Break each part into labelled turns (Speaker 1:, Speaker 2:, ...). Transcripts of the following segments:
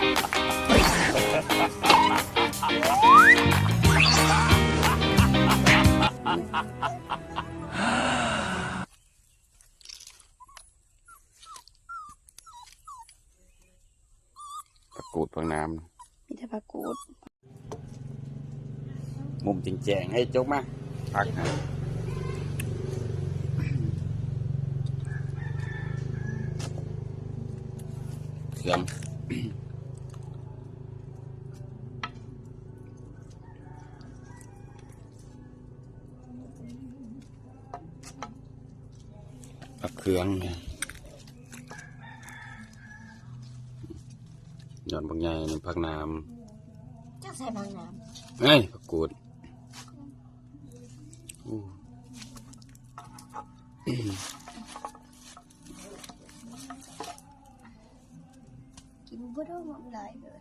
Speaker 1: ผักกูดผักน้
Speaker 2: มีแต่ผักกูดำ
Speaker 1: มุมจริงแจงให้จกมาพักนะเครื่อง ผักเครื่องเนี่ยยอดบางใหญ่นี่ผักน้
Speaker 2: จักใส่บางน้ำ
Speaker 1: เอ้ยผักกูดอู้ำ
Speaker 2: กินบ่ได้หมดหลายเลย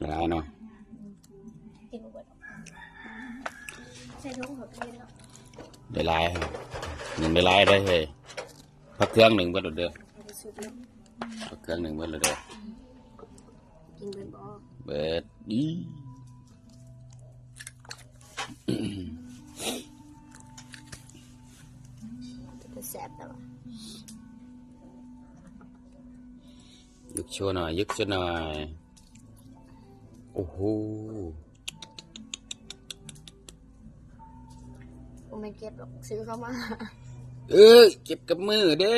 Speaker 1: ละลายเนาะ
Speaker 2: กินบ่ได้ใส่ถุงเขาเรียนเนาะ
Speaker 1: ได้ลายหนึ่งได้ลายได้เฮ้ยผักเครื่องหนึ่งเบิดแล้วเด้อ
Speaker 2: เอาไปสุกเนาะ
Speaker 1: ผักเครื่องหนึ่งเบิดแล้วเด้อ
Speaker 2: กินเบิดบ่
Speaker 1: เบิดดี
Speaker 2: จะเป็นแซ่บแต่ว่า
Speaker 1: ยึกโชว์หน่อยยึกโชว์หน่อยโอ้โห
Speaker 2: ผมไม่เก็บหรอกซื้อเข้ามา
Speaker 1: เอ้ยเก็บกับมือเด้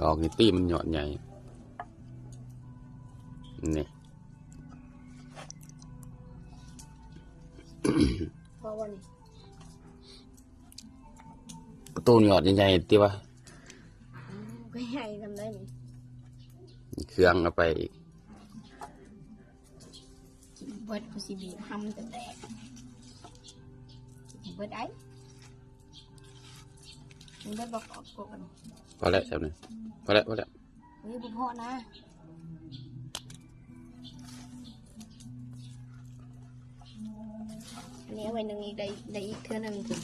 Speaker 1: ดอกนี่ตีมันหยอดใหญ่ นี่
Speaker 2: เพราะว่านี่
Speaker 1: ประตูหยอดใหญ่ๆตีวะ
Speaker 2: อืมก็ใหญ่ทำได้นี่
Speaker 1: เครื่องเอาไปอีก
Speaker 2: กินเบิ ดกูสิบีบห้ำแต่แตกกินเบิดไอ้กินเบิดบอกออกกกัน
Speaker 1: พอแล้วใช่ไหมพอแล้วพอแล้ว
Speaker 2: เฮ้ยบุพอนะอันนี้เอาไว้หนึ่งอีกได้ได้อีกเท่านึงคุณ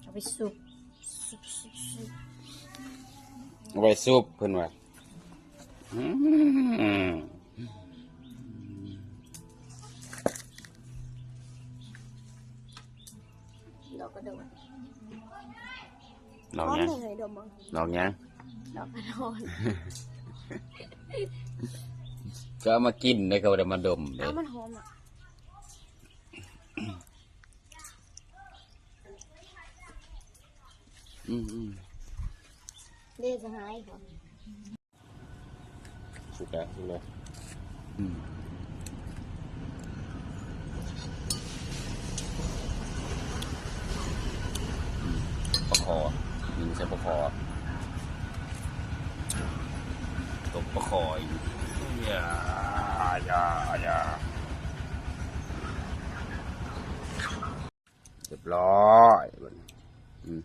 Speaker 2: เอาไปสุกสุกสุกสุก
Speaker 1: เอาไปซุปเพิ่นว่า อืม
Speaker 2: ดอกกระโดด
Speaker 1: ลอง
Speaker 2: พร้อม
Speaker 1: ยัง
Speaker 2: เลยดอกมัง
Speaker 1: ลองยัง
Speaker 2: ดอกกระโดด
Speaker 1: ก็เอามากินแล้วก็เอามาดมเล
Speaker 2: เอา
Speaker 1: ย
Speaker 2: มันหอมอะ
Speaker 1: อืมอืม
Speaker 2: เดี๋ยวจะหายก่อน
Speaker 1: สุดแล้วสุดแล้วอืมปลาคอ ยิงใส่ปลาคอตบปลาคออยู่อย่าอย่าอย่าเรียบร้อยอืม